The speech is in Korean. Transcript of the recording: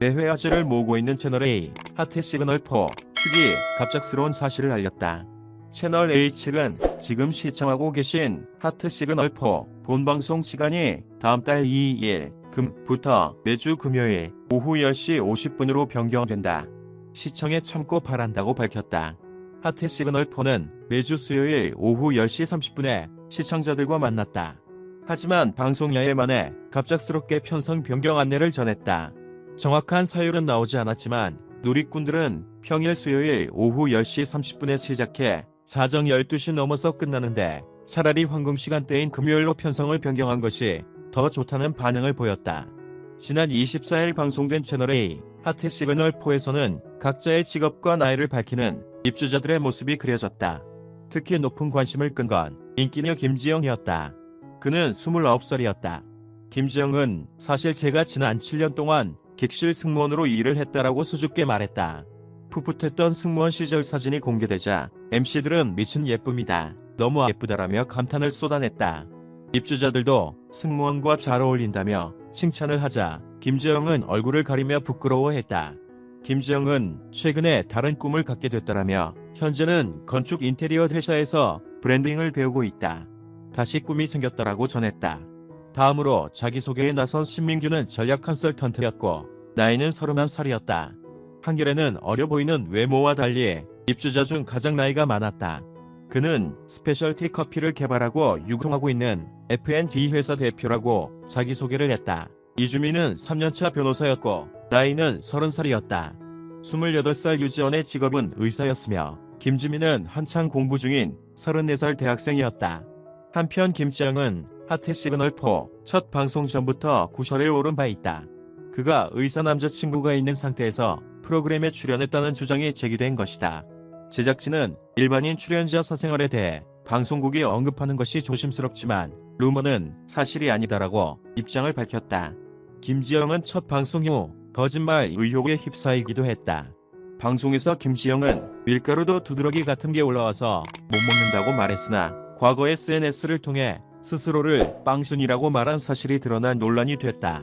매회 화제를 모으고 있는 채널A 하트 시그널 4 측이 갑작스러운 사실을 알렸다. 채널 A 측은 지금 시청하고 계신 하트 시그널 4 본방송 시간이 다음 달 2일 금부터 매주 금요일 오후 10시 50분으로 변경된다. 시청에 참고 바란다고 밝혔다. 하트 시그널 4는 매주 수요일 오후 10시 30분에 시청자들과 만났다. 하지만 방송야에 만에 갑작스럽게 편성 변경 안내를 전했다. 정확한 사유는 나오지 않았지만 누리꾼들은 평일 수요일 오후 10시 30분에 시작해 사정 12시 넘어서 끝나는데 차라리 황금 시간대인 금요일로 편성을 변경한 것이 더 좋다는 반응을 보였다. 지난 24일 방송된 채널A 하트 시그널 4에서는 각자의 직업과 나이를 밝히는 입주자들의 모습이 그려졌다. 특히 높은 관심을 끈 건 인기녀 김지영이었다. 그는 29살이었다. 김지영은 사실 제가 지난 7년 동안 객실 승무원으로 일을 했다라고 수줍게 말했다. 풋풋했던 승무원 시절 사진이 공개되자 MC들은 미친 예쁨이다. 너무 예쁘다라며 감탄을 쏟아냈다. 입주자들도 승무원과 잘 어울린다며 칭찬을 하자 김지영은 얼굴을 가리며 부끄러워했다. 김지영은 최근에 다른 꿈을 갖게 됐다라며 현재는 건축 인테리어 회사에서 브랜딩을 배우고 있다. 다시 꿈이 생겼다라고 전했다. 다음으로 자기소개에 나선 신민규는 전략 컨설턴트였고 나이는 31살이었다. 한결에는 어려 보이는 외모와 달리 입주자 중 가장 나이가 많았다. 그는 스페셜티 커피를 개발하고 유통하고 있는 F&D 회사 대표라고 자기소개를 했다. 이주민은 3년차 변호사였고 나이는 30살이었다. 28살 유지원의 직업은 의사였으며 김주민은 한창 공부 중인 34살 대학생이었다. 한편 김지영은 하트 시그널 4첫 방송 전부터 구설에 오른 바 있다. 그가 의사 남자친구가 있는 상태에서 프로그램에 출연했다는 주장이 제기된 것이다. 제작진은 일반인 출연자 사생활에 대해 방송국이 언급하는 것이 조심스럽지만 루머는 사실이 아니다라고 입장을 밝혔다. 김지영은 첫 방송 후 거짓말 의혹에 휩싸이기도 했다. 방송에서 김지영은 밀가루도 두드러기 같은 게 올라와서 못 먹는다고 말했으나 과거 SNS를 통해 스스로를 빵순이라고 말한 사실이 드러나 논란이 됐다.